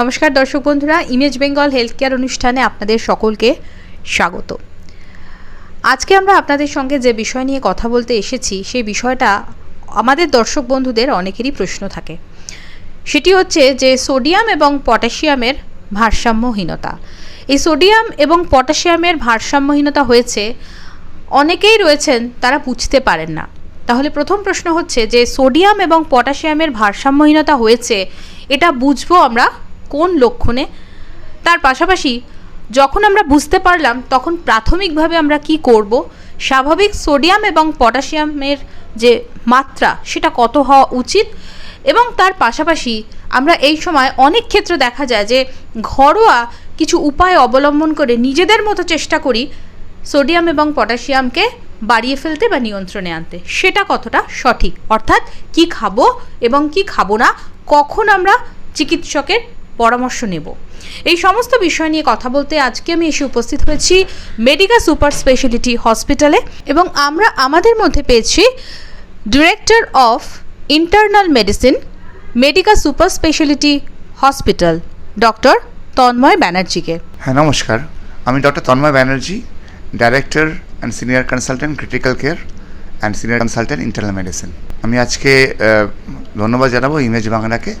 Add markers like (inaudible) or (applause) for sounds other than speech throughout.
নমস্কার দর্শক বন্ধুরা ইমেজ বেঙ্গল হেলথ কেয়ার অনুষ্ঠানে আপনাদের সকলকে স্বাগত। আজকে আমরা আপনাদের সঙ্গে যে বিষয় নিয়ে কথা বলতে এসেছি, সেই বিষয়টা আমাদের দর্শক বন্ধুদের অনেকেরই প্রশ্ন থাকে। সেটি হচ্ছে যে সোডিয়াম এবং পটাশিয়ামের ভারসাম্যহীনতা। এই সোডিয়াম এবং পটাশিয়ামের ভারসাম্যহীনতা হয়েছে, অনেকেই রয়েছেন, তারা বুঝতে পারেন না। তাহলে প্রথম প্রশ্ন হচ্ছে যে সোডিয়াম এবং পটাশিয়ামের ভারসাম্যহীনতা হয়েছে, এটা বুঝব আমরা কোন লক্ষণে? তার পাশাপাশি যখন আমরা বুঝতে পারলাম তখন প্রাথমিকভাবে আমরা কি করব? স্বাভাবিক সোডিয়াম এবং পটাশিয়ামের যে মাত্রা সেটা কত হওয়া উচিত? এবং তার পাশাপাশি আমরা এই সময় অনেক ক্ষেত্রে দেখা যায় যে ঘরোয়া কিছু উপায় অবলম্বন করে নিজেদের মতো চেষ্টা করি সোডিয়াম এবং পটাশিয়ামকে বাড়িয়ে ফেলতে বা নিয়ন্ত্রণে আনতে। সেটা কতটা সঠিক? অর্থাৎ কি খাব এবং কি খাব না? কখন আমরা চিকিৎসকের পরামর্শ নেব। এই সমস্ত বিষয় নিয়ে কথা বলতে আজকে আমি এসে উপস্থিত হয়েছি মেডিকা সুপার স্পেশালিটি হসপিটালে এবং আমরা আমাদের মধ্যে পেয়েছি director of internal medicine Medica super speciality hospital, doctor Tanmay ব্যানার্জিকে। হ্যাঁ নমস্কার। আমি doctor Tanmay Banerjee, director and senior consultant critical care and senior consultant internal medicine আমি আজকে ধন্যবাদ জানাব ইমেজ বাংলাকে।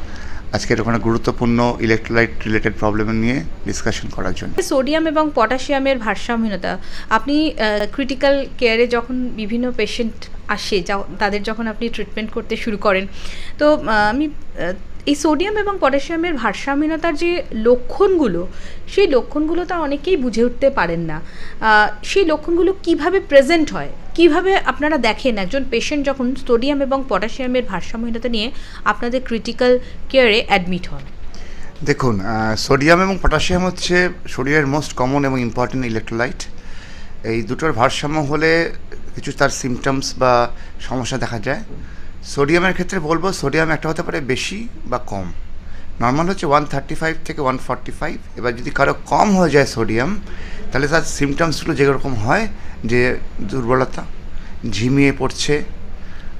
আজকে এরকম একটা গুরুত্বপূর্ণ ইলেকট্রোলাইট রিলেটেড প্রবলেম নিয়ে ডিসকাশন করার জন্য। সোডিয়াম এবং পটাশিয়ামের ভারসাম্যহীনতা, আপনি ক্রিটিক্যাল কেয়ারে যখন বিভিন্ন পেশেন্ট আসে, যা- তাদের যখন আপনি ট্রিটমেন্ট করতে শুরু করেন, তো আমি এই সোডিয়াম এবং পটাশিয়ামের ভারসাম্যহীনতার যে লক্ষণগুলো, সেই লক্ষণগুলো তা অনেকেই বুঝে উঠতে পারেন না। সেই লক্ষণগুলো কীভাবে প্রেজেন্ট হয়? কীভাবে আপনারা দেখেন একজন পেশেন্ট যখন সোডিয়াম এবং পটাশিয়ামের ভারসাম্যহীনতা নিয়ে আপনাদের ক্রিটিক্যাল কেয়ারে অ্যাডমিট হন? দেখুন সোডিয়াম এবং পটাশিয়াম হচ্ছে শরীরের মোস্ট কমন এবং ইম্পর্টেন্ট ইলেকট্রোলাইট এই দুটোর ভারসাম্য হলে কিছু তার সিমটমস বা সমস্যা দেখা যায়। সোডিয়ামের ক্ষেত্রে বলব সোডিয়াম একটা হতে পারে বেশি বা কম। নর্মাল হচ্ছে ওয়ান থার্টি ফাইভ থেকে ওয়ান ফর্টি ফাইভ এবার যদি কারও কম হয়ে যায় সোডিয়াম তাহলে তার সিমটমসগুলো যেরকম হয়, যে দুর্বলতা, ঝিমিয়ে পড়ছে,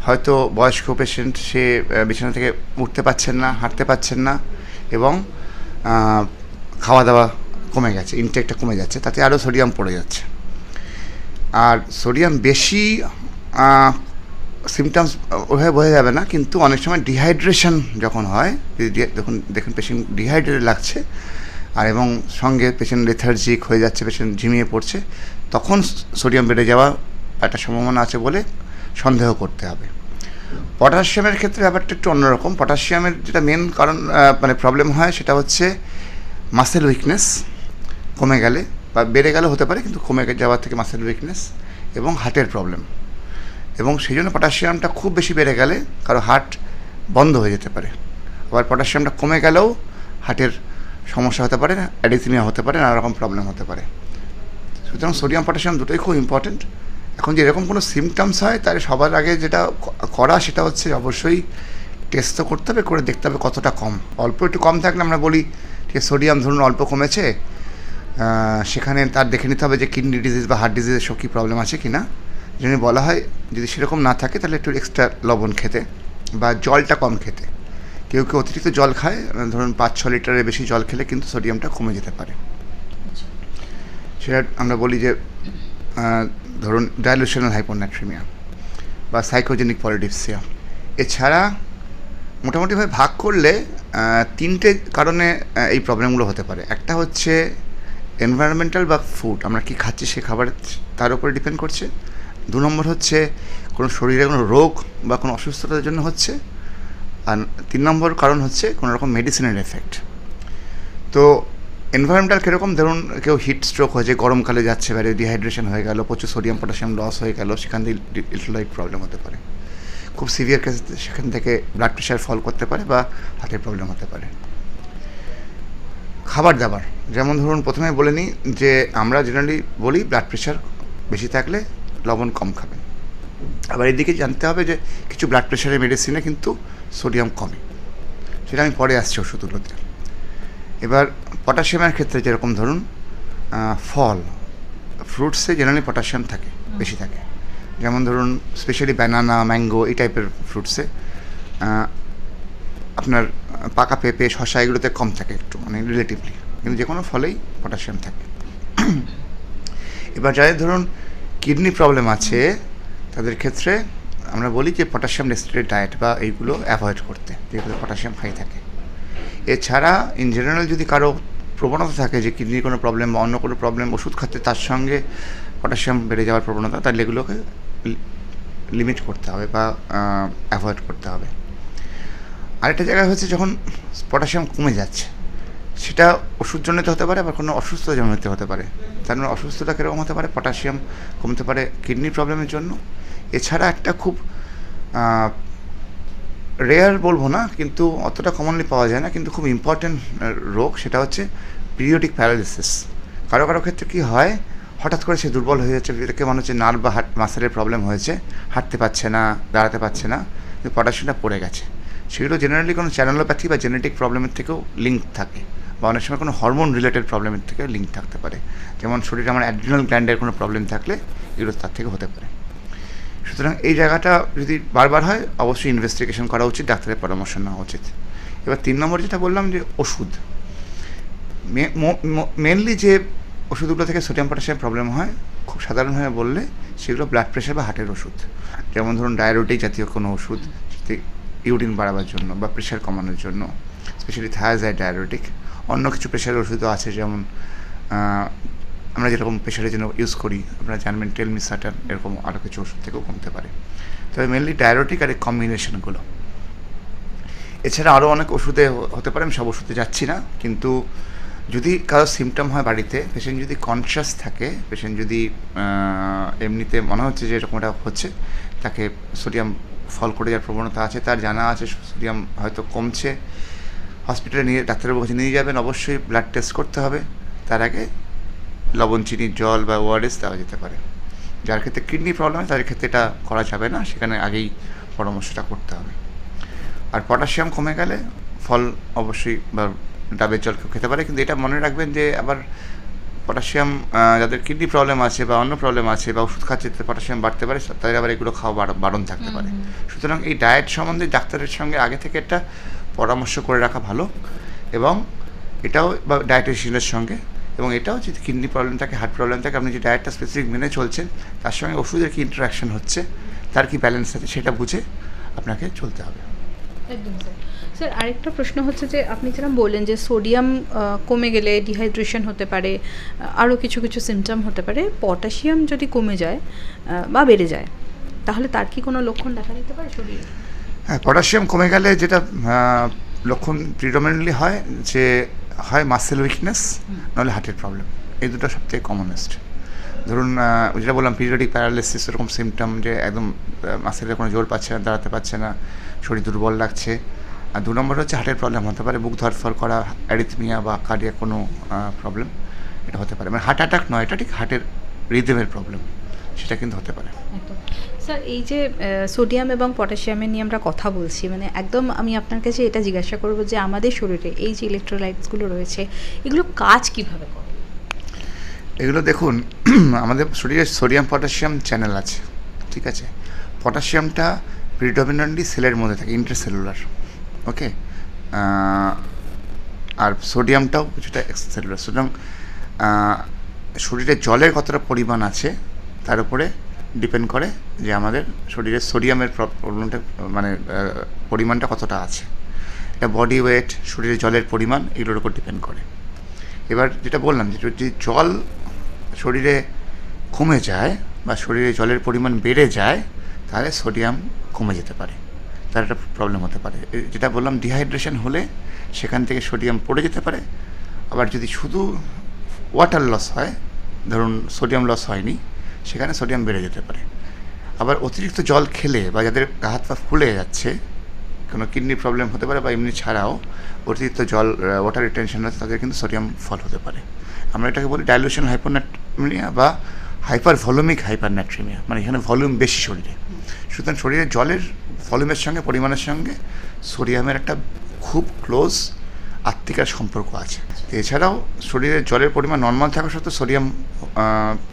হয়তো বয়স্ক পেশেন্ট সে বিছানা থেকে উঠতে পারছেন না, হাঁটতে পারছেন না, এবং খাওয়া দাওয়া কমে গেছে ইনটেকটা কমে যাচ্ছে, তাতে আরও সোডিয়াম পড়ে যাচ্ছে। আর সোডিয়াম বেশি সিমটমস ওভাবে বোঝা যাবে না, কিন্তু অনেক সময় ডিহাইড্রেশন যখন হয় যখন দেখুন পেশেন্ট ডিহাইড্রেটেড লাগছে আর এবং সঙ্গে পেশেন্ট লেথার্জিক হয়ে যাচ্ছে পেশেন্ট ঝিমিয়ে পড়ছে, তখন সোডিয়াম বেড়ে যাওয়া একটা সম্ভাবনা আছে বলে সন্দেহ করতে হবে। পটাশিয়ামের ক্ষেত্রে ব্যাপারটা একটু অন্যরকম। পটাশিয়ামের যেটা মেন কারণ মানে প্রবলেম হয় সেটা হচ্ছে মাসেল উইকনেস কমে গেলে বা বেড়ে গেলে হতে পারে, কিন্তু কমে যাওয়ার থেকে মাসেল উইকনেস এবং হার্টের প্রবলেম এবং সেই জন্য পটাশিয়ামটা খুব বেশি বেড়ে গেলে কারও হার্ট বন্ধ হয়ে যেতে পারে। আবার পটাশিয়ামটা কমে গেলেও হার্টের সমস্যা হতে পারে অ্যাডিথিমিয়া হতে পারে নানা রকম প্রবলেম হতে পারে। সুতরাং সোডিয়াম পটাশিয়াম দুটোই খুব ইম্পর্টেন্ট এখন যে এরকম কোনো সিমটমস হয় তাহলে সবার আগে যেটা করা সেটা হচ্ছে অবশ্যই টেস্ট তো করতে হবে, করে দেখতে হবে কতটা কম। অল্প একটু কম থাকলে আমরা বলি যে সোডিয়াম ধরুন অল্প কমেছে সেখানে তার দেখে নিতে হবে যে কিডনি ডিজিজ বা হার্ট ডিজিজের সব কী প্রবলেম আছে কি না জন্য বলা হয় যদি সেরকম না থাকে, তাহলে একটু এক্সট্রা লবণ খেতে বা জলটা কম খেতে। কেউ কেউ অতিরিক্ত জল খায় ধরুন পাঁচ ছ লিটারের বেশি জল খেলে কিন্তু সোডিয়ামটা কমে যেতে পারে। সেটা আমরা বলি যে ধরুন ডাইলুশনাল হাইপোনাট্রিমিয়া বা সাইকোজেনিক পলিডিপসিয়া এছাড়া মোটামুটিভাবে ভাগ করলে তিনটে কারণে এই প্রবলেমগুলো হতে পারে। একটা হচ্ছে এনভায়রনমেন্টাল বা ফুড আমরা কি খাচ্ছি সে খাবার তার উপরে ডিপেন্ড করছে। দু নম্বর হচ্ছে কোনো শরীরে কোনো রোগ বা কোনো অসুস্থতার জন্য হচ্ছে আর তিন নম্বর কারণ হচ্ছে কোনো রকম মেডিসিনের এফেক্ট তো এনভায়রনমেন্টাল কীরকম? ধরুন কেউ হিট স্ট্রোক হয়েছে গরমকালে যাচ্ছে, বাইরে ডিহাইড্রেশন হয়ে গেল, প্রচুর সোডিয়াম পটাশিয়াম লস হয়ে গেল, সেখান থেকে ইলেকট্রোলাইট প্রবলেম হতে পারে। খুব সিভিয়ার কেস সেখান থেকে ব্লাড প্রেশার ফল করতে পারে বা হার্টের প্রবলেম হতে পারে। খাবার দাবার, যেমন ধরুন প্রথমে বলে নিই যে আমরা জেনারেলি বলি ব্লাড প্রেশার বেশি থাকলে লবণ কম খাবেন। আবার এদিকে জানতে হবে যে কিছু ব্লাড প্রেশারের মেডিসিনে কিন্তু সোডিয়াম কমে। সেটা আমি পরে আসছি ওষুধগুলোতে এবার পটাশিয়ামের ক্ষেত্রে যেরকম ধরুন ফল ফ্রুটসে জেনারেলি পটাশিয়াম থাকে বেশি থাকে। যেমন ধরুন স্পেশালি ব্যানানা ম্যাঙ্গো এই টাইপের ফ্রুটসে আপনার পাকা পেঁপে শশা এগুলোতে কম থাকে একটু মানে রিলেটিভলি কিন্তু যে কোনো ফলেই পটাশিয়াম থাকে। এবার যাদের ধরুন কিডনি প্রবলেম আছে তাদের ক্ষেত্রে আমরা বলি যে পটাশিয়াম রেস্ট্রিক্টেড ডায়েট বা এইগুলো অ্যাভয়েড করতে যেগুলো পটাশিয়াম হাই থাকে। এছাড়া ইন জেনারেল যদি কারও প্রবণতা থাকে যে কিডনির কোনো প্রবলেম বা অন্য কোনো প্রবলেম, ওষুধ খাচ্ছে তার সঙ্গে পটাশিয়াম বেড়ে যাওয়ার প্রবণতা, তাহলে এগুলোকে লিমিট করতে হবে বা অ্যাভয়েড করতে হবে। আরেকটা জায়গায় হচ্ছে যখন পটাশিয়াম কমে যাচ্ছে সেটা ওষুধজনিত হতে পারে, আবার কোনো অসুস্থ জনিত হতে পারে। তার মানে অসুস্থতা কীরকম হতে পারে? পটাশিয়াম কমতে পারে কিডনির প্রবলেমের জন্য। এছাড়া একটা খুব রেয়ার বলব না, কিন্তু অতটা কমনলি পাওয়া যায় না, কিন্তু খুব ইম্পর্ট্যান্ট রোগ সেটা হচ্ছে পিরিয়ডিক প্যারালিসিস কারও কারও ক্ষেত্রে কী হয়, হঠাৎ করে সে দুর্বল হয়ে যাচ্ছে, এটাকে মনে হচ্ছে নার্ভ বা হাট মাসেলের প্রবলেম হয়েছে, হাঁটতে পারছে না, দাঁড়াতে পারছে না পটাশিয়ামটা পড়ে গেছে। সেগুলো জেনারেলি কোনো চ্যানেলোপ্যাথি বা জেনেটিক প্রবলেমের থেকেও লিঙ্ক থাকে। বা অনেক সময় কোনো হরমোন রিলেটেড প্রবলেমের থেকে লিঙ্ক থাকতে পারে। যেমন শরীরে আমার অ্যাড্রিনাল গ্ল্যান্ডের কোনো প্রবলেম থাকলে এগুলো তার থেকে হতে পারে। সুতরাং এই জায়গাটা যদি বারবার হয়, অবশ্যই ইনভেস্টিগেশন করা উচিত, ডাক্তারের পরামর্শ নেওয়া উচিত। এবার তিন নম্বর যেটা বললাম যে ওষুধ। মেনলি যে ওষুধগুলো থেকে সোডিয়াম পটাশিয়াম প্রবলেম হয়, খুব সাধারণভাবে বললে সেগুলো ব্লাড প্রেশার বা হার্টের ওষুধ। যেমন ধরুন ডায়াবেটিক জাতীয় কোনো ওষুধ ইউরিন বাড়াবার জন্য বা প্রেশার কমানোর জন্য স্পেশালি থায়াজাইড ডায়াবেটিক অন্য কিছু প্রেশারের ওষুধও আছে, যেমন আমরা যেরকম প্রেশারের জন্য ইউজ করি, আপনারা জানবেন টেলমিসাটার এরকম আরও কিছু ওষুধ থেকেও কমতে পারে। তবে মেনলি ডায়াবেটিক আর এই কম্বিনেশনগুলো এছাড়া আরও অনেক ওষুধে হতে পারে, আমি সব ওষুধে যাচ্ছি না, কিন্তু যদি কারও সিমটম হয় বাড়িতে পেশেন্ট যদি কনসিয়াস থাকে পেশেন্ট যদি এমনিতে মনে হচ্ছে যে এরকম এটা হচ্ছে, তাকে সোডিয়াম ফল করে যাওয়ার প্রবণতা আছে, তার জানা আছে সোডিয়াম হয়তো কমছে হসপিটালে নিয়ে ডাক্তারের কাছে নিয়ে যাবেন অবশ্যই ব্লাড টেস্ট করতে হবে। তার আগে লবণ চিনির জল বা ওআরএস দেওয়া যেতে পারে। যার ক্ষেত্রে কিডনি প্রবলেম হয় তাদের ক্ষেত্রে এটা করা যাবে না। সেখানে আগেই পরামর্শটা করতে হবে। আর পটাশিয়াম কমে গেলে ফল অবশ্যই বা ডাবের জল কেউ খেতে পারে। কিন্তু এটা মনে রাখবেন যে আবার পটাশিয়াম যাদের কিডনি প্রবলেম আছে বা অন্য প্রবলেম আছে বা ওষুধ খাচ্ছে পটাশিয়াম বাড়তে পারে তাদের আবার এগুলো খাওয়া বারণ থাকতে পারে। সুতরাং এই ডায়েট সম্বন্ধে ডাক্তারের সঙ্গে আগে থেকে একটা পরামর্শ করে রাখা ভালো এবং এটাও বা ডায়েটিশিয়ানের সঙ্গে এবং এটাও যদি কিডনি প্রবলেম থাকে হার্ট প্রবলেম থাকে, আপনি যে ডায়েটটা স্পেসিফিক মেনে চলছেন, তার সঙ্গে ওষুধের কী ইন্টারাকশন হচ্ছে, তার কি ব্যালেন্স আছে সেটা বুঝে আপনাকে চলতে হবে। স্যার স্যার আরেকটা প্রশ্ন হচ্ছে যে, আপনি যেরকম বললেন যে সোডিয়াম কমে গেলে ডিহাইড্রেশন হতে পারে আরও কিছু কিছু সিমটম হতে পারে পটাশিয়াম যদি কমে যায় বা বেড়ে যায়, তাহলে তার কি কোনো লক্ষণ দেখা দিতে পারে শরীরে? হ্যাঁ পটাশিয়াম কমে গেলে যেটা লক্ষণ প্রিডমিনেন্টলি হয় যে হয় মাসেল উইকনেস নাহলে হার্টের প্রবলেম এই দুটো সবথেকে কমনেস্ট ধরুন যেটা বললাম পিরিয়ডিক প্যারালাইসিস এরকম সিমটম যে একদম মাসেলের কোনো জোর পাচ্ছে না দাঁড়াতে পারছে না শরীর দুর্বল লাগছে। আর দু নম্বর হচ্ছে হার্টের প্রবলেম হতে পারে বুক ধরফর করা অ্যারিথমিয়া বা কার্ডিয়া কোনো প্রবলেম এটা হতে পারে। মানে হার্ট অ্যাটাক নয় এটা ঠিক হার্টের রিদমের প্রবলেম সেটা কিন্তু হতে পারে। স্যার এই যে সোডিয়াম এবং পটাশিয়ামের নিয়ে আমরা কথা বলছি মানে একদম আমি আপনার কাছে এটা জিজ্ঞাসা করব যে আমাদের শরীরে এই যে ইলেকট্রোলাইটসগুলো রয়েছে, এগুলো কাজ কীভাবে করে? এগুলো দেখুন, (clears throat) আমাদের শরীরে সোডিয়াম পটাশিয়াম চ্যানেল আছে, ঠিক আছে? পটাশিয়ামটা প্রিডমিনেন্টলি সেলের মধ্যে থাকে ইন্টারসেলুলার ওকে আর সোডিয়ামটাও কিছুটা এক্সট্রাসেলুলার সুতরাং শরীরে জলের কতটা পরিমাণ আছে, তার উপরে ডিপেন্ড করে যে আমাদের শরীরে সোডিয়ামের প্রবলেমটা মানে পরিমাণটা কতটা আছে। এটা বডি ওয়েট শরীরে জলের পরিমাণ, এগুলোর উপর ডিপেন্ড করে। এবার যেটা বললাম যে যদি জল শরীরে কমে যায় বা শরীরে জলের পরিমাণ বেড়ে যায়, তাহলে সোডিয়াম কমে যেতে পারে। তার একটা প্রবলেম হতে পারে। যেটা বললাম ডিহাইড্রেশন হলে সেখান থেকে সোডিয়াম পড়ে যেতে পারে। আবার যদি শুধু ওয়াটার লস হয়, ধরুন সোডিয়াম লস হয়নি সেখানে সোডিয়াম বেড়ে যেতে পারে। আবার অতিরিক্ত জল খেলে বা যাদের হাত পা ফুলে যাচ্ছে, কোনো কিডনি প্রবলেম হতে পারে বা এমনি ছাড়াও অতিরিক্ত জল ওয়াটার রিটেনশন আছে, তাদের কিন্তু সোডিয়াম ফল হতে পারে। আমরা এটাকে বলি ডাইলুশন হাইপোনাট্রিমিয়া বা হাইপার ভলিউমিক হাইপারন্যাট্রিমিয়া মানে এখানে ভলিউম বেশি শরীরে। সুতরাং শরীরে জলের ভলিউমের সঙ্গে, পরিমাণের সঙ্গে সোডিয়ামের একটা খুব ক্লোজ আত্মিকার সম্পর্ক আছে। এছাড়াও শরীরে জলের পরিমাণ নর্মাল থাকা সত্ত্বেও সোডিয়াম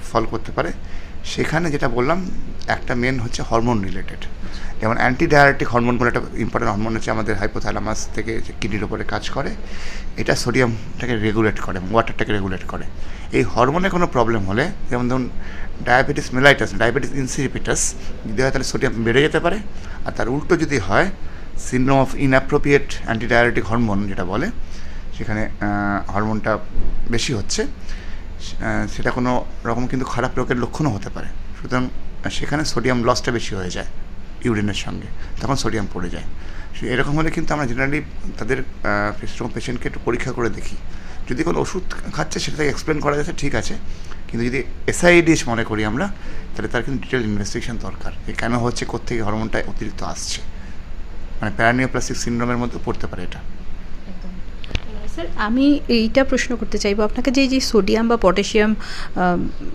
ফল করতে পারে। সেখানে যেটা বললাম, একটা মেন হচ্ছে হরমোন রিলেটেড যেমন অ্যান্টি ডায়াবেটিক হরমোন বলে একটা ইম্পর্টেন্ট হরমোন হচ্ছে আমাদের হাইপোথ্যালামাস থেকে যে কিডনির ওপরে কাজ করে, এটা সোডিয়ামটাকে রেগুলেট করে ওয়াটারটাকে রেগুলেট করে। এই হরমোনে কোনো প্রবলেম হলে, যেমন ধরুন ডায়াবেটিস মেলাইটাস ডায়াবেটিস ইনসিপিটাস যদি হয় তাহলে সোডিয়াম বেড়ে যেতে পারে। আর তার উল্টো যদি হয় syndrome of inappropriate anti diabetic hormone যেটা বলে, সেখানে হরমোনটা বেশি হচ্ছে। সেটা কোনো রকম কিন্তু খারাপ রোগের লক্ষণও হতে পারে। সুতরাং সেখানে সোডিয়াম লসটা বেশি হয়ে যায় ইউরিনের সঙ্গে, তখন সোডিয়াম পড়ে যায়। এরকম হলে কিন্তু আমরা জেনারেলি তাদের সেরকম পেশেন্টকে একটু পরীক্ষা করে দেখি। যদি কোনো ওষুধ খাচ্ছে, সেটা এক্সপ্লেন করা যাচ্ছে, ঠিক আছে। কিন্তু যদি এসআইডিএস মনে করি আমরা, তাহলে তার কিন্তু ডিটেল ইনভেস্টিগেশন দরকার যে কেন হচ্ছে কোথেকে হরমোনটা অতিরিক্ত আসছে। মানে প্যারানিওপ্লাস্টিক সিন্ড্রোমের মধ্যে পড়তে পারে এটা। স্যার আমি এইটা প্রশ্ন করতে চাইব। আপনাকে যে যে সোডিয়াম বা পটাশিয়াম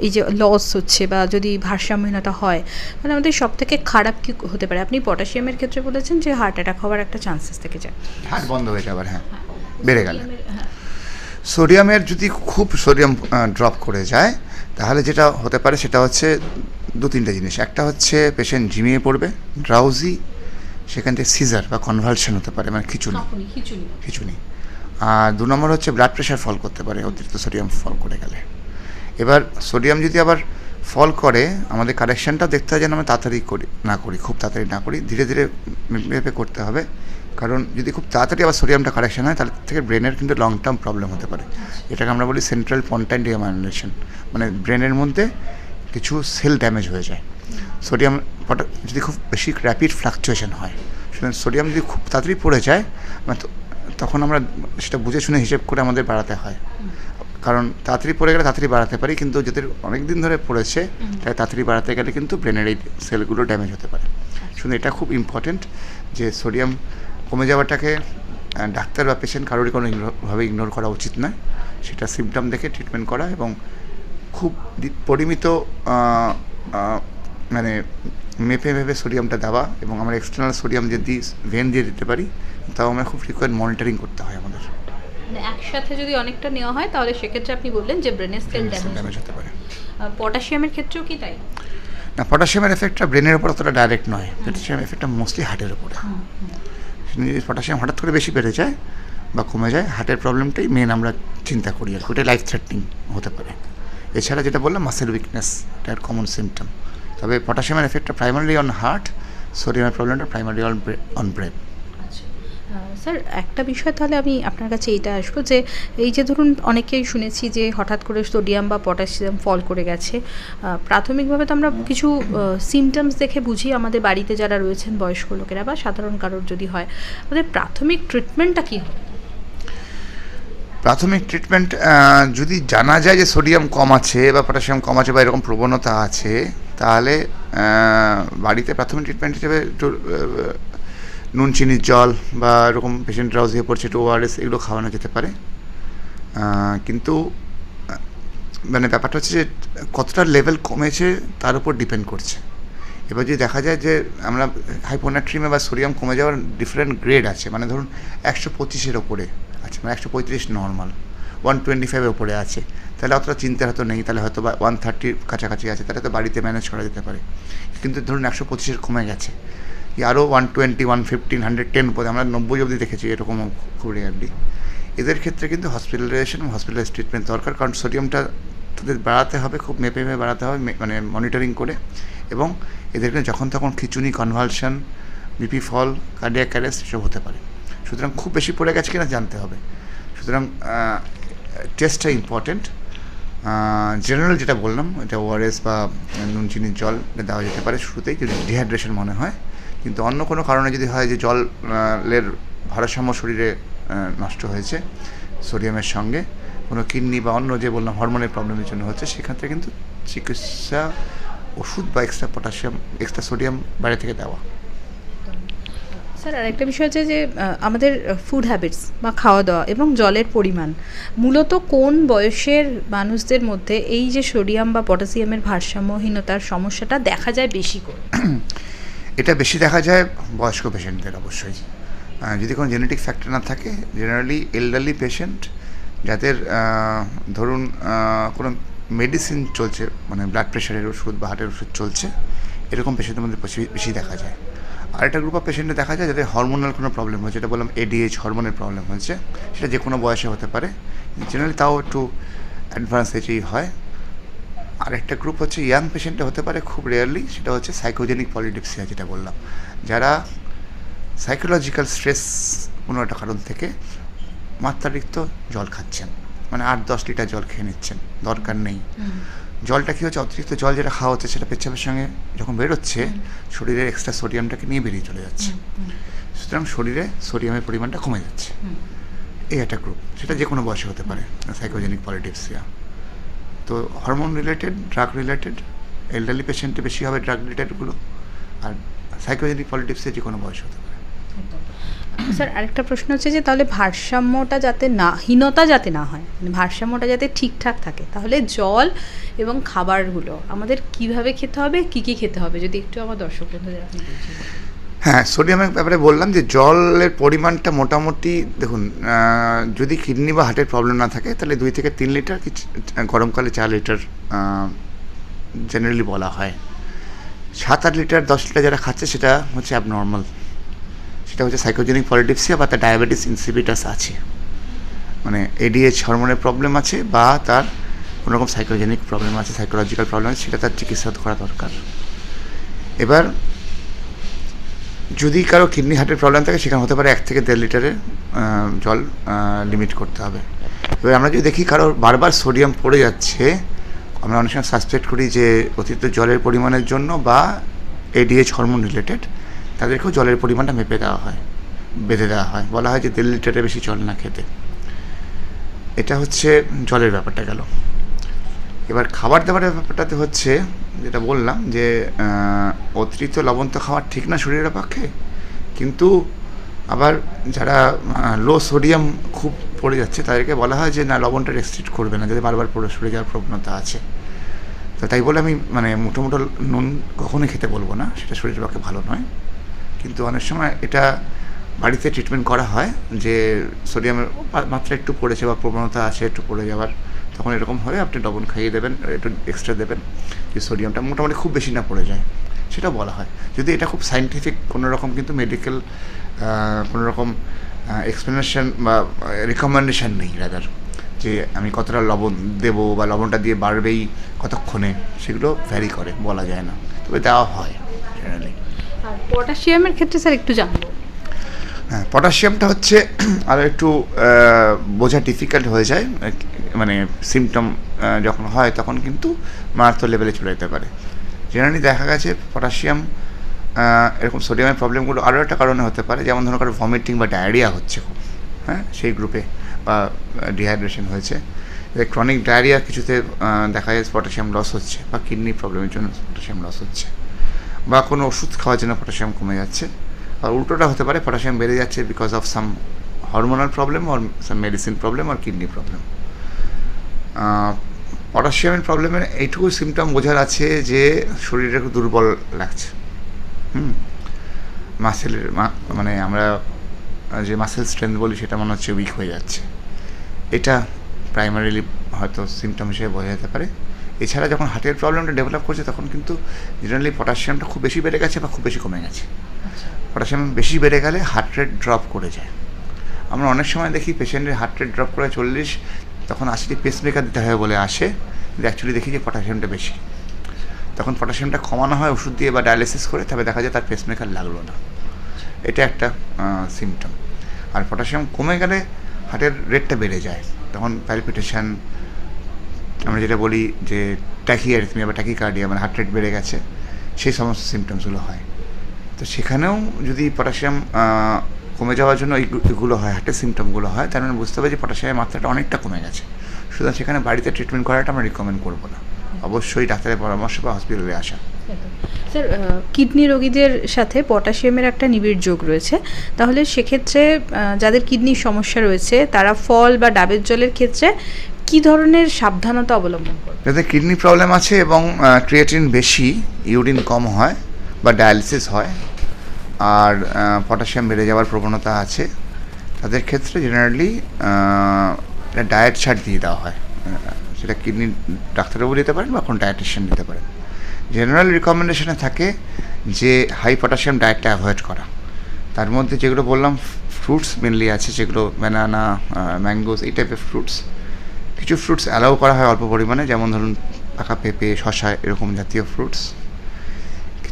এই যে লস হচ্ছে বা যদি ভারসাম্যহীনতা হয় তাহলে আমাদের সব থেকে খারাপ কি হতে পারে? আপনি পটাশিয়ামের ক্ষেত্রে বলেছেন যে হার্ট অ্যাটাক হওয়ার একটা চান্সেস থেকে যায়। হার্ট বন্ধ হয়ে যাবার হ্যাঁ। বেড়ে গেলে। সোডিয়ামের যদি খুব সোডিয়াম ড্রপ করে যায় তাহলে যেটা হতে পারে সেটা হচ্ছে দু তিনটে জিনিস। একটা হচ্ছে পেশেন্ট ঝিমিয়ে পড়বে ড্রাউজি সেখান থেকে সিজার বা কনভালশন হতে পারে মানে খিচুনি। খিচুনি। আর দু নম্বর হচ্ছে ব্লাড প্রেশার ফল করতে পারে অতিরিক্ত সোডিয়াম ফল করে গেলে। এবার সোডিয়াম যদি আবার ফল করে আমাদের কারেকশানটা দেখতে হয় যেন আমরা তাড়াতাড়ি করি না করি খুব তাড়াতাড়ি না করি ধীরে ধীরে মেপে করতে হবে। কারণ যদি খুব তাড়াতাড়ি আবার সোডিয়ামটা কারেকশান হয় তাহলে থেকে ব্রেনের কিন্তু লং টার্ম প্রবলেম হতে পারে। এটাকে আমরা বলি সেন্ট্রাল পন্টাইন ডিয়ামাইনেশন মানে ব্রেনের মধ্যে কিছু সেল ড্যামেজ হয়ে যায়। সোডিয়াম যদি খুব বেশি র্যাপিড ফ্লাকচুয়েশন হয় সুতরাং সোডিয়াম যদি খুব তাড়াতাড়ি পড়ে যায় মানে তখন আমরা সেটা বুঝে শুনে হিসেব করে আমাদের বাড়াতে হয়। কারণ তাড়াতাড়ি পড়ে গেলে তাড়াতাড়ি বাড়াতে পারি, কিন্তু যাদের অনেক দিন ধরে পড়েছে, তাই তাড়াতাড়ি বাড়াতে গেলে কিন্তু ব্রেনের এই সেলগুলো ড্যামেজ হতে পারে। শুধু এটা খুব ইম্পর্টেন্ট যে সোডিয়াম কমে যাওয়াটাকে ডাক্তার বা পেশেন্ট কারোরই কোনো ignore- ভাবে ইগনোর করা উচিত নয়। সেটা সিমটম দেখে ট্রিটমেন্ট করা এবং খুব পরিমিত মানে মেপে মেপে সোডিয়ামটা দেওয়া এবং আমরা এক্সটার্নাল সোডিয়াম যে দিই ভেন দিয়ে দিতে পারি তাও আমরা খুব ফ্রিকোয়েন্ট মনিটরিং করতে হয় আমাদের। মানে একসাথে যদি অনেকটা নেওয়া হয় তাহলে সেক্ষেত্রে আপনি বললেন যে ব্রেনের সেল ড্যামেজ হতে পারে। পটাশিয়ামের ক্ষেত্রেও কি তাই? না পটাশিয়ামের এফেক্টটা ব্রেনের উপর অতটা ডাইরেক্ট নয়। পটাশিয়াম এফেক্টটা মোস্টলি হার্টের উপরে। যদি পটাশিয়াম হঠাৎ করে বেশি বেড়ে যায় বা কমে যায় হার্টের প্রবলেমটাই মেন আমরা চিন্তা করি আর কি। ওটাই লাইফ থ্রেটনিং হতে পারে। এছাড়া যেটা বললাম মাসেল উইকনেস এটা কমন সিমটম তবে পটাশিয়ামের এফেক্টটা প্রাইমারি অন হার্ট সোডিয়ামের প্রবলেমটা primary on on brain sir, একটা বিষয় তাহলে আমি আপনার কাছে এইটা আসব যে, এই যে ধরুন অনেকেই শুনেছি যে হঠাৎ করে সোডিয়াম বা পটাশিয়াম ফল করে গেছে। প্রাথমিকভাবে তো আমরা কিছু সিমটমস দেখে বুঝি আমাদের বাড়িতে যারা রয়েছেন বয়স্ক লোকেরা বা সাধারণ কারোর যদি হয়। আমাদের প্রাথমিক ট্রিটমেন্টটা কী হবে প্রাথমিক ট্রিটমেন্ট যদি জানা যায় যে সোডিয়াম কম আছে বা পটাশিয়াম কম আছে বা এরকম প্রবণতা আছে, তাহলে বাড়িতে প্রাথমিক ট্রিটমেন্ট হিসেবে নুন চিনির জল বা এরকম পেশেন্ট ড্রাউজ হয়ে পড়ছে একটু ওআরএস এগুলো খাওয়ানো যেতে পারে। কিন্তু মানে ব্যাপারটা হচ্ছে যে কতটা লেভেল কমেছে তার উপর ডিপেন্ড করছে। এবার যদি দেখা যায় যে আমরা হাইপোনাট্রিমে বা সোডিয়াম কমে যাওয়ার ডিফারেন্ট গ্রেড আছে মানে ধরুন একশো পঁচিশের ওপরে আছে মানে একশো পঁয়ত্রিশ নর্মাল ওয়ান টোয়েন্টি ফাইভের ওপরে আছে, তাহলে অতটা চিন্তার হয়তো নেই, তাহলে হয়তো বা ওয়ান থার্টির কাছাকাছি আছে, তাহলে তো বাড়িতে ম্যানেজ করা যেতে পারে। কিন্তু ধরুন একশো পঁচিশের কমে গেছে আরও one twenty one fifteen hundred ten পদে আমরা নব্বই অবধি দেখেছি এরকম খুব রেয়ারলি এদের ক্ষেত্রে কিন্তু হসপিটালাইজেশন হসপিটালাইজ ট্রিটমেন্ট দরকার। কারণ সোডিয়ামটা তাদের বাড়াতে হবে, খুব মেপে মেপে বাড়াতে হবে মানে মনিটরিং করে। এবং এদেরকে যখন তখন খিচুনি convulsion BP fall cardiac arrest এসব হতে পারে। সুতরাং খুব বেশি পড়ে গেছে কিনা জানতে হবে। সুতরাং টেস্টটা ইম্পর্টেন্ট জেনারেল যেটা বললাম, এটা ওআরএস বা নুন, চিনির জল দেওয়া যেতে পারে। শুরুতেই যদি ডিহাইড্রেশন মনে হয় কিন্তু অন্য কোনো কারণে যদি হয় যে জলের ভারসাম্য শরীরে নষ্ট হয়েছে সোডিয়ামের সঙ্গে কোনো কিডনি বা অন্য যে বললাম হরমোনের প্রবলেমের জন্য হচ্ছে সেক্ষেত্রে কিন্তু চিকিৎসা ওষুধ বা এক্সট্রা পটাশিয়াম এক্সট্রা সোডিয়াম বাইরে থেকে দেওয়া। স্যার আরেকটা বিষয় হচ্ছে যে আমাদের ফুড হ্যাবিটস বা খাওয়া দাওয়া এবং জলের পরিমাণ মূলত কোন বয়সের মানুষদের মধ্যে এই যে সোডিয়াম বা পটাশিয়ামের ভারসাম্যহীনতার সমস্যাটা দেখা যায় বেশি করে? (clears throat) এটা বেশি দেখা যায় বয়স্ক পেশেন্টদের অবশ্যই। যদি কোনো জেনেটিক ফ্যাক্টর না থাকে জেনারেলি এল্ডারলি পেশেন্ট যাদের ধরুন কোনো মেডিসিন চলছে মানে ব্লাড প্রেশারের ওষুধ বা হার্টের ওষুধ চলছে, এরকম পেশেন্টের মধ্যে বেশি দেখা যায়। আরেকটা গ্রুপ অফ পেশেন্টে দেখা যায় যাদের হরমোনাল কোনো প্রবলেম হয়েছে, যেটা বললাম এডিএইচ হরমোনের প্রবলেম হয়েছে, সেটা যে কোনো বয়সে হতে পারে। জেনারেলি তাও একটু অ্যাডভান্স এজেই হয়। আরেকটা গ্রুপ হচ্ছে ইয়াং পেশেন্টে হতে পারে খুব রেয়ারলি সেটা হচ্ছে সাইকোজেনিক পলিডিপসিয়া যেটা বললাম। যারা সাইকোলজিক্যাল স্ট্রেস কোনো একটা কারণ থেকে মাত্রাতিরিক্ত জল খাচ্ছেন মানে আট দশ লিটার জল খেয়ে নিচ্ছেন দরকার নেই। জলটা কী হচ্ছে? অতিরিক্ত জল যেটা খাওয়া হচ্ছে সেটা পেচ্ছাপের সঙ্গে যখন বেরোচ্ছে শরীরের এক্সট্রা সোডিয়ামটাকে নিয়ে বেরিয়ে চলে যাচ্ছে। সুতরাং শরীরে সোডিয়ামের পরিমাণটা কমে যাচ্ছে। এই একটা গ্রুপ সেটা যে কোনো বয়সে হতে পারে সাইকোজেনিক পলিটিক্সিয়া তো hormone related drug related elderly পেশেন্টে বেশি হবে ড্রাগ রিলেটেডগুলো আর সাইকোজেনিক পলিটিক্সে যে কোনো বয়স হতে পারে স্যার, আরেকটা প্রশ্ন হচ্ছে যে তাহলে ভারসাম্যটা যাতে না, হীনতা যাতে না হয় মানে ভারসাম্যটা যাতে ঠিকঠাক থাকে, তাহলে জল এবং খাবারগুলো আমাদের কীভাবে খেতে হবে, কি কি খেতে হবে, যদি একটু আমার দর্শক বন্ধুদের আপনি। হ্যাঁ সোডিয়ামের ব্যাপারে বললাম যে জলের পরিমাণটা মোটামুটি দেখুন যদি কিডনি বা হার্টের প্রবলেম না থাকে, তাহলে দুই থেকে তিন লিটার কি গরমকালে চার লিটার জেনারেলি বলা হয়। সাত আট লিটার দশ লিটার যারা খাচ্ছে, সেটা হচ্ছে অ্যাবনর্মাল সেটা হচ্ছে সাইকোজেনিক পলিটিক্সিয়া বা তার ডায়াবেটিস ইনসিপিটাস আছে। মানে এডিএইচ হরমোনের প্রবলেম আছে বা তার কোনো রকম সাইকোজেনিক প্রবলেম আছে সাইকোলজিক্যাল প্রবলেম আছে, সেটা তার চিকিৎসা করা দরকার। এবার যদি কারও কিডনি হার্টের প্রবলেম থাকে, সেখানে হতে পারে এক থেকে দেড় লিটারের জল লিমিট করতে হবে। এবার আমরা যদি দেখি কারোর বারবার সোডিয়াম পড়ে যাচ্ছে, আমরা অনেক সময় সাসপেক্ট করি যে অতিরিক্ত জলের পরিমাণের জন্য বা এডিএইচ হরমোন রিলেটেড তাদেরকেও জলের পরিমাণটা মেপে দেওয়া হয়, বেঁধে দেওয়া হয়। বলা হয় যে দেড় লিটারের বেশি জল না খেতে। এটা হচ্ছে জলের ব্যাপারটা গেল। এবার খাবার দাবারের ব্যাপারটাতে হচ্ছে, যেটা বললাম যে অতিরিক্ত লবণ তো খাওয়া ঠিক না শরীরের পক্ষে, কিন্তু আবার যারা লো সোডিয়াম খুব পড়ে যাচ্ছে, তাদেরকে বলা হয় যে, না, লবণটা রেস্ট্রিক্ট করবে না, যাতে বারবার পড়ে সরে যাওয়ার প্রবণতা আছে। তো তাই বলে আমি মানে মোটো মোটো নুন কখনোই খেতে বলব না, সেটা শরীরের পক্ষে ভালো নয়। কিন্তু অনেক সময় এটা বাড়িতে ট্রিটমেন্ট করা হয় যে সোডিয়ামের মাত্রা একটু পড়েছে বা প্রবণতা আছে একটু পড়ে যাওয়ার। তখন এরকম হলে আপনি লবণ খাইয়ে দেবেন একটু এক্সট্রা দেবেন, যে সোডিয়ামটা মোটামুটি খুব বেশি না পড়ে যায়, সেটা বলা হয়। যদি এটা খুব সাইন্টিফিক কোনো রকম কিন্তু মেডিকেল কোনো রকম এক্সপ্লেনেশন বা রিকমেন্ডেশন নেই রাদার যে আমি কতটা লবণ দেবো বা লবণটা দিয়ে বাড়বেই কতক্ষণে, সেগুলো ভ্যারি করে, বলা যায় না। তবে দেওয়া হয় জেনারেলি পটাশিয়ামের ক্ষেত্রে স্যার একটু জানব হ্যাঁ পটাশিয়ামটা হচ্ছে (clears throat) আরও একটু বোঝা ডিফিকাল্ট হয়ে যায় মানে সিমটম যখন হয় তখন কিন্তু মারাত্মক লেভেলে চলে যেতে পারে। জেনারেলি দেখা গেছে পটাশিয়াম এরকম সোডিয়ামের প্রবলেমগুলো আরও একটা কারণে হতে পারে, যেমন ধরো কারও ভমিটিং বা ডায়রিয়া হচ্ছে খুব হ্যাঁ সেই গ্রুপে বা ডিহাইড্রেশন হয়েছে। ক্রনিক ডায়রিয়া কিছুতে দেখা যায় পটাশিয়াম লস হচ্ছে, বা কিডনি প্রবলেমের জন্য পটাশিয়াম লস হচ্ছে, বা কোনো ওষুধ খাওয়ার জন্য পটাশিয়াম কমে যাচ্ছে। আর উল্টোটা হতে পারে পটাশিয়াম বেড়ে যাচ্ছে because of some hormonal problem or some medicine problem R kidney problem পটাশিয়ামের প্রবলেমের এইটুকু সিমটম বোঝার আছে যে শরীরে একটু দুর্বল লাগছে। হুম? মাসেলের মানে আমরা যে মাসেল স্ট্রেংথ বলি সেটা মনে হচ্ছে উইক হয়ে যাচ্ছে। এটা প্রাইমারিলি হয়তো সিমটম হিসেবে বোঝা যেতে পারে। এছাড়া যখন হার্টের প্রবলেমটা ডেভেলপ করছে তখন কিন্তু জেনারেলি পটাশিয়ামটা খুব বেশি বেড়ে গেছে বা খুব বেশি কমে গেছে। পটাশিয়াম বেশি বেড়ে গেলে হার্ট রেট ড্রপ করে যায়। আমরা অনেক সময় দেখি পেশেন্টের হার্ট রেট ড্রপ করে চল্লিশ, তখন আশিটি পেসমেকার দিতে হয় বলে আসে, কিন্তু অ্যাকচুয়ালি দেখি যে পটাশিয়ামটা বেশি। তখন পটাশিয়ামটা কমানো হয় ওষুধ দিয়ে বা ডায়ালিসিস করে, তবে দেখা যায় তার পেসমেকার লাগল না। এটা একটা সিমটম আর পটাশিয়াম কমে গেলে হার্টের রেটটা বেড়ে যায়। তখন প্যালপিটেশন আমরা যেটা বলি যে ট্যাকিয়ারিথমিয়া বা ট্যাকিকার্ডিয়া মানে হার্ট রেট বেড়ে গেছে, সেই সমস্ত সিমটমসগুলো হয়। তো সেখানেও যদি পটাশিয়াম কমে যাওয়ার জন্য এই এগুলো হয় হার্টের সিমটমগুলো হয় তার মানে বুঝতে হবে যে পটাশিয়ামের মাত্রাটা অনেকটা কমে গেছে। সুতরাং সেখানে বাড়িতে ট্রিটমেন্ট করাটা আমরা রিকমেন্ড করব না। অবশ্যই ডাক্তারের পরামর্শ বা হসপিটালে আসা। স্যার কিডনি রোগীদের সাথে পটাশিয়ামের একটা নিবিড় যোগ রয়েছে। তাহলে সেক্ষেত্রে যাদের কিডনির সমস্যা রয়েছে তারা ফল বা ডাবের জলের ক্ষেত্রে কি ধরনের সাবধানতা অবলম্বন করবে? যাদের কিডনি প্রবলেম আছে এবং ক্রিয়েটিন বেশি ইউরিন কম হয় বা ডায়ালিসিস হয়, আর পটাশিয়াম বেড়ে যাওয়ার প্রবণতা আছে, তাদের ক্ষেত্রে জেনারেলি ডায়েট ছাড় দিয়ে দেওয়া হয়। সেটা কিডনি ডাক্তারবাবু দিতে পারেন বা কোনো ডায়েটিশিয়ান দিতে পারেন। জেনারেল রিকমেন্ডেশনে থাকে যে হাই পটাশিয়াম ডায়েটটা অ্যাভয়েড করা। তার মধ্যে যেগুলো বললাম ফ্রুটস মেনলি আছে, যেগুলো ব্যানানা ম্যাঙ্গোস এই টাইপের ফ্রুটস কিছু ফ্রুটস অ্যালাউ করা হয় অল্প পরিমাণে, যেমন ধরুন পাকা পেঁপে শশা এরকম জাতীয় ফ্রুটস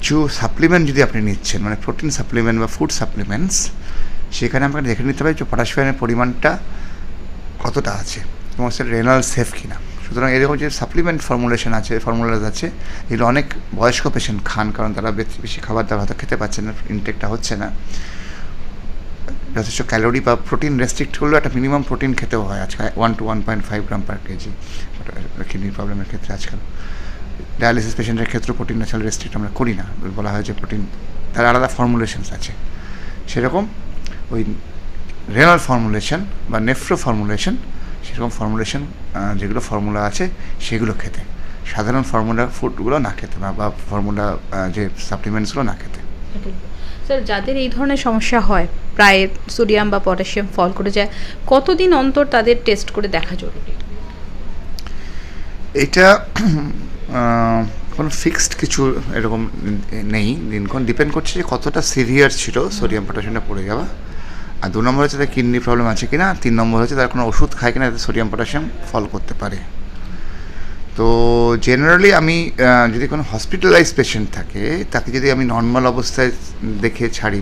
কিছু সাপ্লিমেন্ট যদি আপনি নিচ্ছেন মানে প্রোটিন সাপ্লিমেন্ট বা ফুড সাপ্লিমেন্টস সেখানে আমাকে দেখে নিতে হবে যে পটাশিয়ামের পরিমাণটা কতটা আছে এবং সেটা রেনাল সেফ কিনা। সুতরাং এরকম যে সাপ্লিমেন্ট ফর্মুলেশন আছে ফর্মুলাস আছে, এগুলো অনেক বয়স্ক পেশেন্ট খান, কারণ তারা বেশি বেশি খাবার দাবার হয়তো খেতে পারছে না ইনটেকটা হচ্ছে না। যথেষ্ট ক্যালোরি বা প্রোটিন রেস্ট্রিক্ট হলেও একটা মিনিমাম প্রোটিন খেতেও হয় আজকাল one two one point five gram per kg কিডনির প্রবলেমের ক্ষেত্রে আজকাল। ডায়ালিসিস পেশেন্টের ক্ষেত্রে প্রোটিন ন্যাচারাল রেস্ট্রিক্ট আমরা করি না। বলা হয় যে প্রোটিন তার আলাদা ফর্মুলেশনস আছে। সেরকম ওই রেনাল ফর্মুলেশন বা নেফ্রো ফর্মুলেশন সেরকম ফর্মুলেশন যেগুলো ফর্মুলা আছে সেগুলো খেতে। সাধারণ ফর্মুলা ফুডগুলো না খেতে বা ফর্মুলা যে সাপ্লিমেন্টসগুলো না খেতে। স্যার যাদের এই ধরনের সমস্যা হয় প্রায় সোডিয়াম বা পটাশিয়াম ফল করে যায় কতদিন অন্তর তাদের টেস্ট করে দেখা জরুরি? এটা কোনো ফিক্সড কিছু এরকম নেই দিনক্ষণ। ডিপেন্ড করছে যে কতটা সিভিয়ার ছিল সোডিয়াম পটাশিয়ামটা পড়ে যাওয়া। আর দু নম্বর হচ্ছে তার কিডনি প্রবলেম আছে কি না তিন নম্বর হচ্ছে তার কোনো ওষুধ খায় কিনা, যাতে সোডিয়াম পটাশিয়াম ফল করতে পারে। তো জেনারেলি আমি যদি কোনো হসপিটালাইজ পেশেন্ট থাকে, তাকে যদি আমি নর্মাল অবস্থায় দেখে ছাড়ি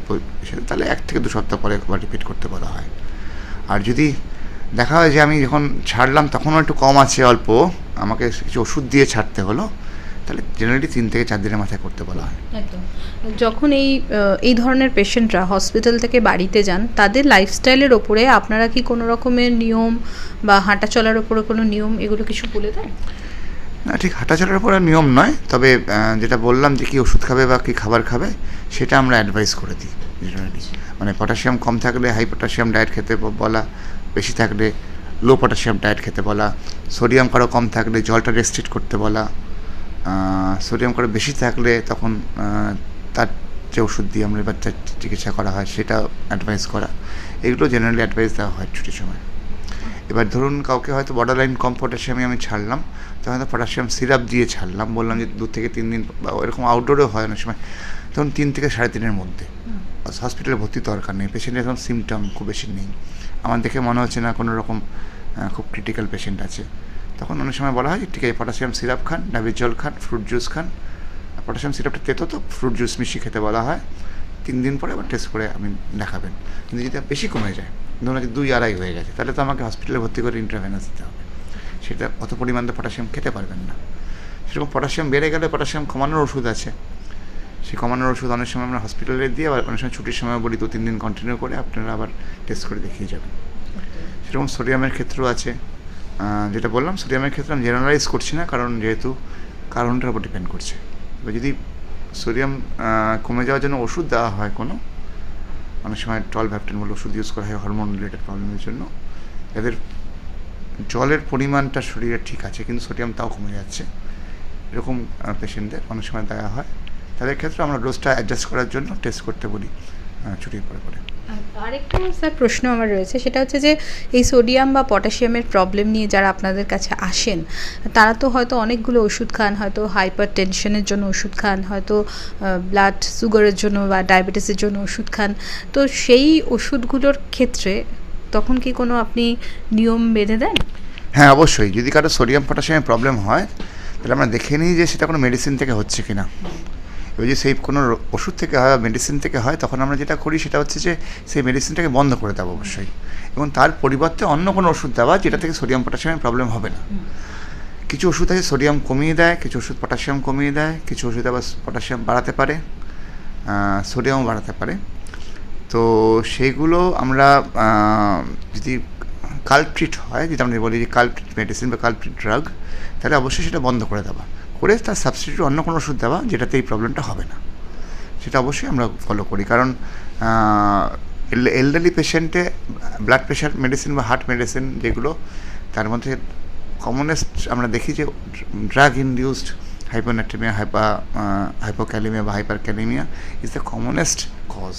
তাহলে এক থেকে দু সপ্তাহ পরে একবার রিপিট করতে বলা হয়। আর যদি দেখা হয় যে আমি যখন ছাড়লাম, তখনও একটু কম আছে অল্প। আমাকে কিছু ওষুধ দিয়ে ছাড়তে হলো তাহলে জেনারেলি তিন থেকে চার দিনের মাথায় করতে বলা হয়। যখন এই এই ধরনের পেশেন্টরা হসপিটাল থেকে বাড়িতে যান তাদের লাইফস্টাইলের ওপরে আপনারা কি কোনো রকমের নিয়ম বা হাঁটা চলার ওপরে কোনো নিয়ম এগুলো কিছু বলে দেন? না ঠিক হাঁটাচলার উপর আর নিয়ম নয় তবে যেটা বললাম যে কি ওষুধ খাবে বা কি খাবার খাবে সেটা আমরা অ্যাডভাইস করে দিই জেনারেলি মানে পটাশিয়াম কম থাকলে হাই পটাশিয়াম ডায়েট খেতে বলা বেশি থাকলে লো পটাশিয়াম ডায়েট খেতে বলা সোডিয়াম কারও কম থাকলে জলটা রেস্ট্রিক্ট করতে বলা সোডিয়াম কারও বেশি থাকলে তখন তার যে ওষুধ দিয়ে আমরা তার চিকিৎসা করা হয় সেটা অ্যাডভাইস করা। এগুলো জেনারেলি অ্যাডভাইস দেওয়া হয় ছুটির সময়। এবার ধরুন কাউকে হয়তো বর্ডার লাইন কম পটাশিয়ামে আমি ছাড়লাম তখন হয়তো পটাশিয়াম সিরাপ দিয়ে ছাড়লাম বললাম যে দু থেকে তিন দিন বা এরকম আউটডোরেও হয় অনেক সময় তখন তিন থেকে সাড়ে তিনের মধ্যে। হসপিটালে ভর্তি দরকার নেই পেশেন্টের এখন সিমটম খুব বেশি নেই। আমার দেখে মনে হচ্ছে না কোনো রকম খুব ক্রিটিক্যাল পেশেন্ট আছে। তখন অনেক সময় বলা হয় ঠিক আছে পটাশিয়াম সিরাপ খান ডাবের জল খান ফ্রুট জুস খান। পটাশিয়াম সিরাপটা তেতো তো ফ্রুট জুস মিশিয়ে খেতে বলা হয়। তিন দিন পরে আবার টেস্ট করে আপনি দেখাবেন। কিন্তু যদি বেশি কমে যায়, ধরুন দুই আড়াই হয়ে গেছে, তাহলে তো আমাকে হসপিটালে ভর্তি করে ইন্টারভেনাস দিতে হবে। সেটা অত পরিমাণে পটাশিয়াম খেতে পারবেন না। সেরকম পটাশিয়াম বেড়ে গেলে পটাশিয়াম কমানোর ওষুধ আছে। সেই কমানোর ওষুধ অনেক সময় আমরা হসপিটালে দিয়ে আবার অনেক সময় ছুটির সময় বলি দু তিন দিন কন্টিনিউ করে আপনারা আবার টেস্ট করে দেখিয়ে যাবেন। সেরকম সোডিয়ামের ক্ষেত্রেও আছে। যেটা বললাম সোডিয়ামের ক্ষেত্রে আমি জেনারেলাইজ করছি না কারণ যেহেতু কারণটার উপর ডিপেন্ড করছে। এবার যদি সোডিয়াম কমে যাওয়ার জন্য ওষুধ দেওয়া হয় কোনো অনেক সময় টল ভ্যাপটেন বলে ওষুধ ইউজ করা হয় হরমোন রিলেটেড প্রবলেমের জন্য এদের জলের পরিমাণটা শরীরে ঠিক আছে কিন্তু সোডিয়াম তাও কমে যাচ্ছে। এরকম পেশেন্টদের অনেক সময় দেওয়া হয়। তাদের ক্ষেত্রে আমরা ডোজটা অ্যাডজাস্ট করার জন্য টেস্ট করতে বলি ছুটির পরে পরে। আরেকটা স্যার প্রশ্ন আমার রয়েছে সেটা হচ্ছে যে এই সোডিয়াম বা পটাশিয়ামের প্রবলেম নিয়ে যারা আপনাদের কাছে আসেন তারা তো হয়তো অনেকগুলো ওষুধ খান হয়তো হাইপার টেনশনের জন্য ওষুধ খান হয়তো ব্লাড সুগারের জন্য বা ডায়াবেটিসের জন্য ওষুধ খান। তো সেই ওষুধগুলোর ক্ষেত্রে তখন কি কোনো আপনি নিয়ম বেঁধে দেন হ্যাঁ অবশ্যই। যদি কারও সোডিয়াম পটাশিয়ামের প্রবলেম হয় তাহলে আমরা দেখে নিই যে সেটা কোনো মেডিসিন থেকে হচ্ছে কি না এবার যদি সেই কোনো ওষুধ থেকে হয় বা মেডিসিন থেকে হয় তখন আমরা যেটা করি সেটা হচ্ছে যে সেই মেডিসিনটাকে বন্ধ করে দেবো অবশ্যই। এবং তার পরিবর্তে অন্য কোনো ওষুধ দেওয়া যেটা থেকে সোডিয়াম পটাশিয়ামের প্রবলেম হবে না। কিছু ওষুধ আছে সোডিয়াম কমিয়ে দেয় কিছু ওষুধ পটাশিয়াম কমিয়ে দেয় কিছু ওষুধ আবার পটাশিয়াম বাড়াতে পারে সোডিয়ামও বাড়াতে পারে। তো সেইগুলো আমরা যদি কালট্রিট হয় যেটা আমরা বলি যে কালট্রিট মেডিসিন বা কালট্রিট ড্রাগ তাহলে অবশ্যই সেটা বন্ধ করে দেওয়া। করে তার সাবস্টিটিউট অন্য কোনো ওষুধ দেওয়া যেটাতে এই প্রবলেমটা হবে না। সেটা অবশ্যই আমরা ফলো করি। কারণ এলডারলি পেশেন্টে ব্লাড প্রেশার মেডিসিন বা হার্ট মেডিসিন যেগুলো তার মধ্যে কমনেস্ট আমরা দেখি যে drug induced hyponatremia hypo hypokalemia বা hyper kalemia is the commonest cause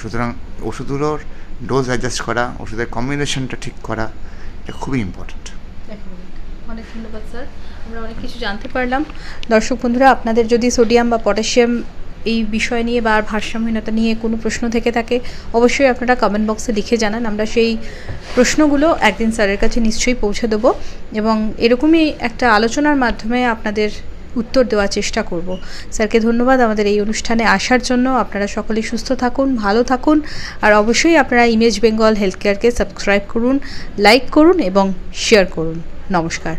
সুতরাং ওষুধগুলোর ডোজ অ্যাডজাস্ট করা ওষুধের কম্বিনেশনটা ঠিক করা এটা খুবই ইম্পর্ট্যান্ট অনেক ধন্যবাদ, স্যার। আমরা অনেক কিছু জানতে পারলাম। দর্শক বন্ধুরা, আপনাদের যদি সোডিয়াম বা পটাশিয়াম এই বিষয় নিয়ে বা ভারসাম্যহীনতা নিয়ে কোনো প্রশ্ন থেকে থাকে, অবশ্যই আপনারা কমেন্ট বক্সে লিখে জানান। আমরা সেই প্রশ্নগুলো একদিন স্যারের কাছে নিশ্চয়ই পৌঁছে দেবো এবং এরকমই একটা আলোচনার মাধ্যমে আপনাদের উত্তর দেওয়ার চেষ্টা করব। স্যারকে ধন্যবাদ। আমাদের এই অনুষ্ঠানে আসার জন্য আপনারা সকলে সুস্থ থাকুন, ভালো থাকুন আর অবশ্যই আপনারা ইমেজ বেঙ্গল হেলথ কেয়ারকে সাবস্ক্রাইব করুন, লাইক করুন এবং শেয়ার করুন। নমস্কার।